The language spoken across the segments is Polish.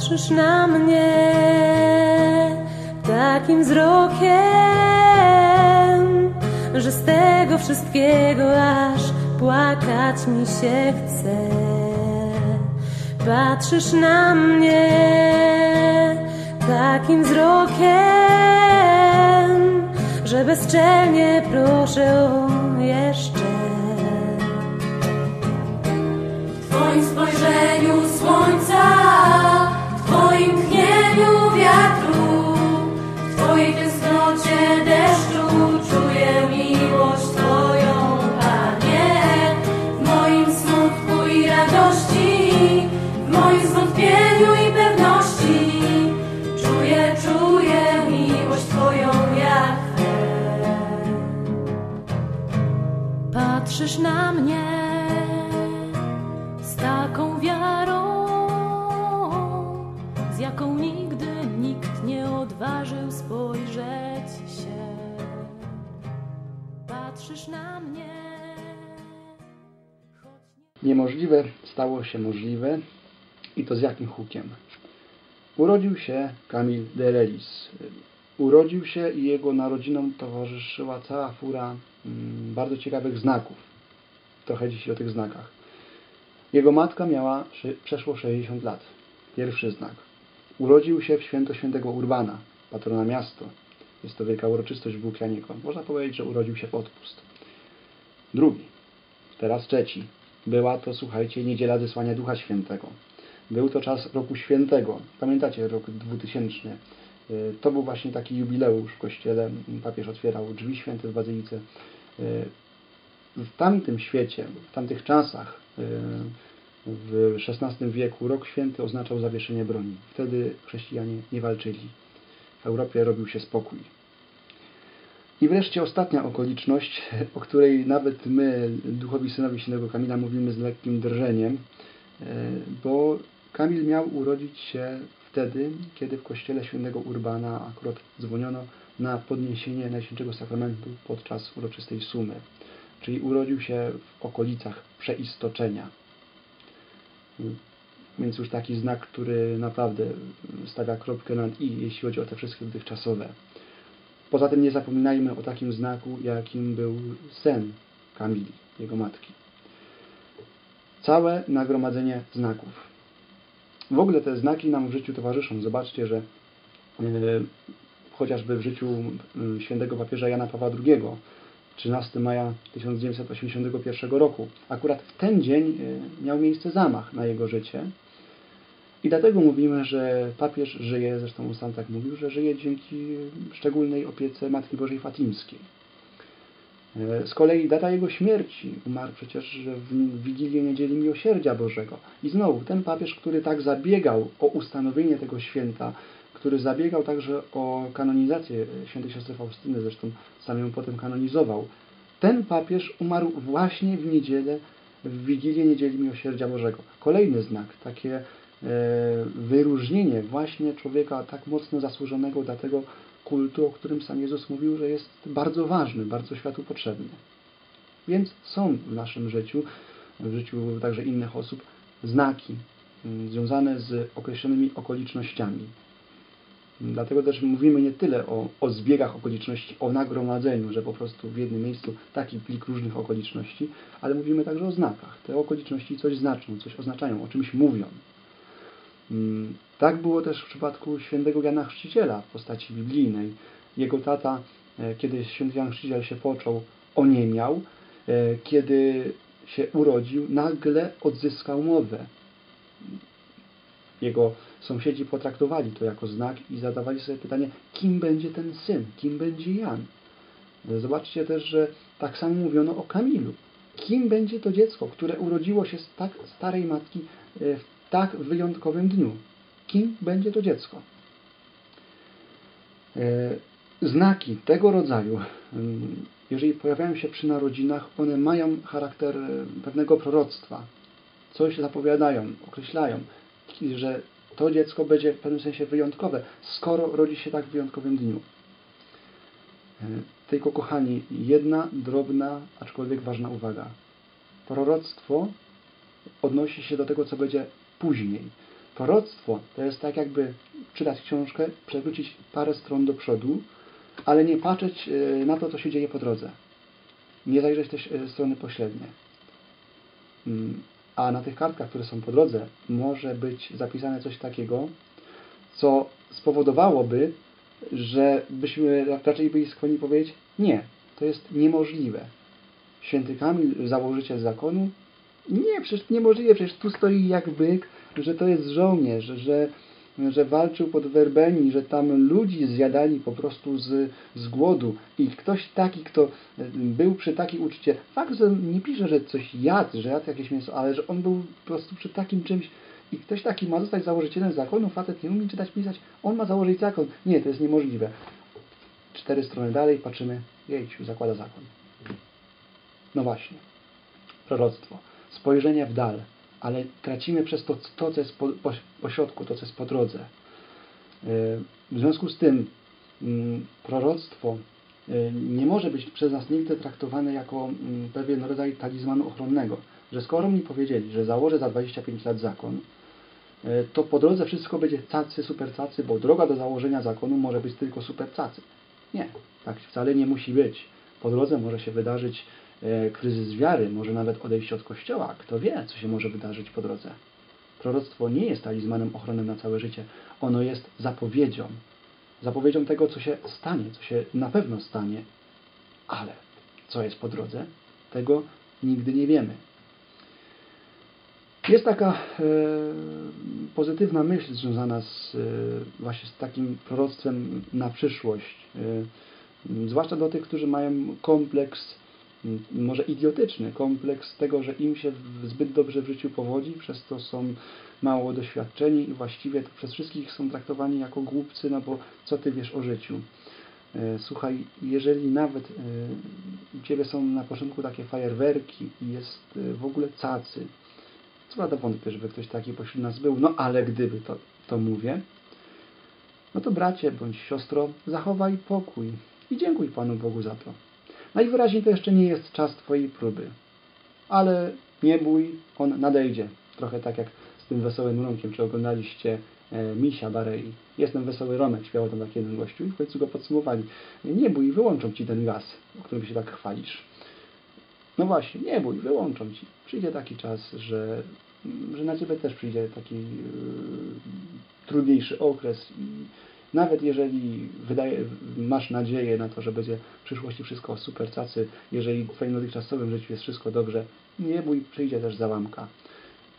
Patrzysz na mnie takim wzrokiem, że z tego wszystkiego aż płakać mi się chce. Patrzysz na mnie takim wzrokiem, że bezczelnie proszę o jeszcze. W moim zwątpieniu i pewności czuję, czuję miłość Twoją, Jahwe. Patrzysz na mnie z taką wiarą, z jaką nigdy nikt nie odważył spojrzeć się. Patrzysz na mnie. Niemożliwe stało się możliwe i to z jakim hukiem. Urodził się Kamil Derelis. Urodził się i jego narodzinom towarzyszyła cała fura mm, bardzo ciekawych znaków. Trochę dzisiaj o tych znakach. Jego matka miała przeszło 60 lat. Pierwszy znak. Urodził się w święto świętego Urbana, patrona miasto. Jest to wielka uroczystość w Łukianiku. Można powiedzieć, że urodził się w odpust. Drugi. Teraz trzeci. Była to, słuchajcie, niedziela zesłania Ducha Świętego. Był to czas roku świętego. Pamiętacie rok 2000? Y, To był właśnie taki jubileusz w kościele. Papież otwierał drzwi święte w bazylice. Y, W tamtym świecie, w tamtych czasach, y, w XVI wieku, rok święty oznaczał zawieszenie broni. Wtedy chrześcijanie nie walczyli. W Europie robił się spokój. I wreszcie ostatnia okoliczność, o której nawet my, duchowi synowi świętego Kamila, mówimy z lekkim drżeniem, e, bo Kamil miał urodzić się wtedy, kiedy w kościele świętego Urbana akurat dzwoniono na podniesienie Najświętszego Sakramentu podczas uroczystej sumy. Czyli urodził się w okolicach przeistoczenia. Więc już taki znak, który naprawdę stawia kropkę nad i, jeśli chodzi o te wszystkie dotychczasowe. Poza tym nie zapominajmy o takim znaku, jakim był sen Kamili, jego matki. Całe nagromadzenie znaków. W ogóle te znaki nam w życiu towarzyszą. Zobaczcie, że e, chociażby w życiu e, świętego papieża Jana Pawła II, 13 maja 1981 roku, akurat w ten dzień e, miał miejsce zamach na jego życie. I dlatego mówimy, że papież żyje, zresztą sam tak mówił, że żyje dzięki szczególnej opiece Matki Bożej Fatimskiej. E, Z kolei data jego śmierci umarł przecież w Wigilię Niedzieli Miłosierdzia Bożego. I znowu ten papież, który tak zabiegał o ustanowienie tego święta, który zabiegał także o kanonizację świętej siostry Faustyny, zresztą sam ją potem kanonizował, ten papież umarł właśnie w niedzielę, w Wigilię Niedzieli Miłosierdzia Bożego. Kolejny znak, takie wyróżnienie właśnie człowieka tak mocno zasłużonego dla tego kultu, o którym sam Jezus mówił, że jest bardzo ważny, bardzo światu potrzebny. Więc są w naszym życiu, w życiu także innych osób, znaki mm, związane z określonymi okolicznościami. Dlatego też mówimy nie tyle o, o zbiegach okoliczności, o nagromadzeniu, że po prostu w jednym miejscu taki plik różnych okoliczności, ale mówimy także o znakach. Te okoliczności coś znaczą, coś oznaczają, o czymś mówią. Mm, Tak było też w przypadku świętego Jana Chrzciciela w postaci biblijnej. Jego tata, e, kiedy święty Jan Chrzciciel się począł, oniemiał. E, Kiedy się urodził, nagle odzyskał mowę. Jego sąsiedzi potraktowali to jako znak i zadawali sobie pytanie, kim będzie ten syn, kim będzie Jan. E, Zobaczcie też, że tak samo mówiono o Kamilu. Kim będzie to dziecko, które urodziło się z tak starej matki w tak wyjątkowym dniu? Kim będzie to dziecko? E, Znaki tego rodzaju, jeżeli pojawiają się przy narodzinach, one mają charakter e, pewnego proroctwa. Coś zapowiadają, określają, że to dziecko będzie w pewnym sensie wyjątkowe, skoro rodzi się tak w wyjątkowym dniu. E, Tylko kochani, jedna drobna, aczkolwiek ważna uwaga. Proroctwo odnosi się do tego, co będzie później. Proroctwo to jest tak jakby czytać książkę, przewrócić parę stron do przodu, ale nie patrzeć e, na to, co się dzieje po drodze. Nie zajrzeć też e, strony pośrednie. Mm, a na tych kartkach, które są po drodze, może być zapisane coś takiego, co spowodowałoby, że byśmy raczej byli skłonni powiedzieć, nie, to jest niemożliwe. Święty Kamil, założyciel zakonu, nie, przecież niemożliwe, przecież tu stoi jak byk, że to jest żołnierz, że, że walczył pod Werbeni, że tam ludzi zjadali po prostu z, z głodu i ktoś taki, kto był przy takiej uczcie, fakt, że nie pisze, że coś jadł, że jadł jakieś mięso, ale że on był po prostu przy takim czymś i ktoś taki ma zostać założycielem zakonu, facet nie umie czytać, pisać, on ma założyć zakon. Nie, to jest niemożliwe. Cztery strony dalej patrzymy, jejciu, zakłada zakon. No właśnie, proroctwo, spojrzenie w dal, ale tracimy przez to to, co jest po, po, po środku, to, co jest po drodze. E, w związku z tym mm, proroctwo e, nie może być przez nas nigdy traktowane jako mm, pewien rodzaj talizmanu ochronnego, że skoro mi powiedzieli, że założę za 25 lat zakon, e, to po drodze wszystko będzie cacy, super cacy, bo droga do założenia zakonu może być tylko super cacy. Nie, tak wcale nie musi być. Po drodze może się wydarzyć kryzys wiary, może nawet odejście od Kościoła. Kto wie, co się może wydarzyć po drodze. Proroctwo nie jest talizmanem ochronnym na całe życie. Ono jest zapowiedzią. Zapowiedzią tego, co się stanie, co się na pewno stanie. Ale co jest po drodze, tego nigdy nie wiemy. Jest taka e, pozytywna myśl związana z, e, właśnie z takim proroctwem na przyszłość. E, zwłaszcza do tych, którzy mają kompleks może idiotyczny kompleks tego, że im się zbyt dobrze w życiu powodzi, przez to są mało doświadczeni i właściwie przez wszystkich są traktowani jako głupcy, no bo co ty wiesz o życiu? E, słuchaj, jeżeli nawet e, u Ciebie są na początku takie fajerwerki i jest e, w ogóle cacy, co prawda wątpię, żeby ktoś taki pośród nas był, no ale gdyby to, to mówię, no to bracie bądź siostro, zachowaj pokój i dziękuj Panu Bogu za to. Najwyraźniej to jeszcze nie jest czas Twojej próby. Ale nie bój, on nadejdzie. Trochę tak jak z tym wesołym Romkiem, czy oglądaliście e, Misia Barei. Jestem wesoły Romek, śpiewał tam taki jeden gościu i w końcu go podsumowali. Nie bój, wyłączą Ci ten gaz, o którym się tak chwalisz. No właśnie, nie bój, wyłączą Ci. Przyjdzie taki czas, że, że na Ciebie też przyjdzie taki yy, trudniejszy okres i nawet jeżeli wydaje, masz nadzieję na to, że będzie w przyszłości wszystko super cacy, jeżeli w Twoim dotychczasowym życiu jest wszystko dobrze, nie bój, przyjdzie też załamka.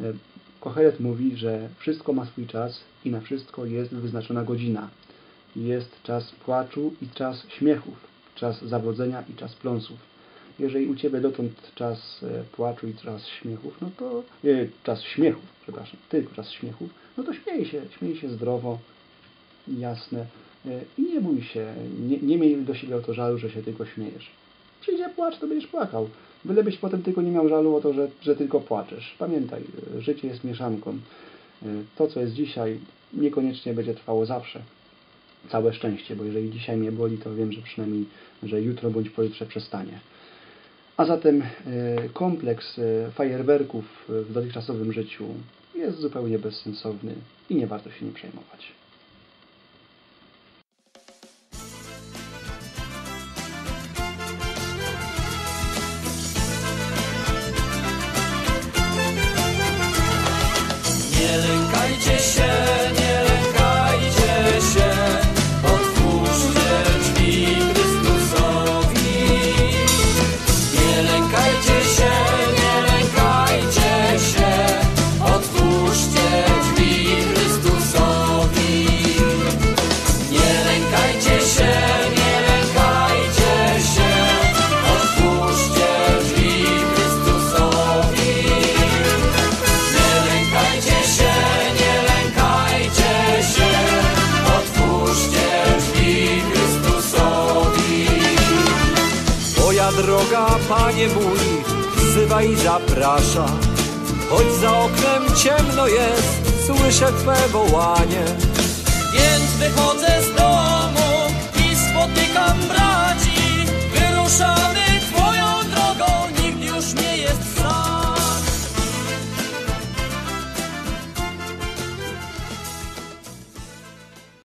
E, Kohelet mówi, że wszystko ma swój czas i na wszystko jest wyznaczona godzina. Jest czas płaczu i czas śmiechów, czas zawodzenia i czas pląsów. Jeżeli u Ciebie dotąd czas e, płaczu i czas śmiechów, no to e, czas śmiechów, przepraszam, tylko czas śmiechów, no to śmiej się, śmiej się zdrowo, jasne. E, I nie bój się, nie, nie miej do siebie o to żalu, że się tylko śmiejesz. Przyjdzie płacz, to będziesz płakał. Bylebyś potem tylko nie miał żalu o to, że, że tylko płaczesz. Pamiętaj, e, życie jest mieszanką. E, to, co jest dzisiaj, niekoniecznie będzie trwało zawsze. Całe szczęście, bo jeżeli dzisiaj mnie boli, to wiem, że przynajmniej, że jutro bądź pojutrze przestanie. A zatem kompleks fajerwerków w dotychczasowym życiu jest zupełnie bezsensowny i nie warto się nim przejmować. się Panie mój, wzywa i zaprasza. Choć za oknem ciemno jest, słyszę Twe wołanie. Więc wychodzę z domu i spotykam braci, wyruszam.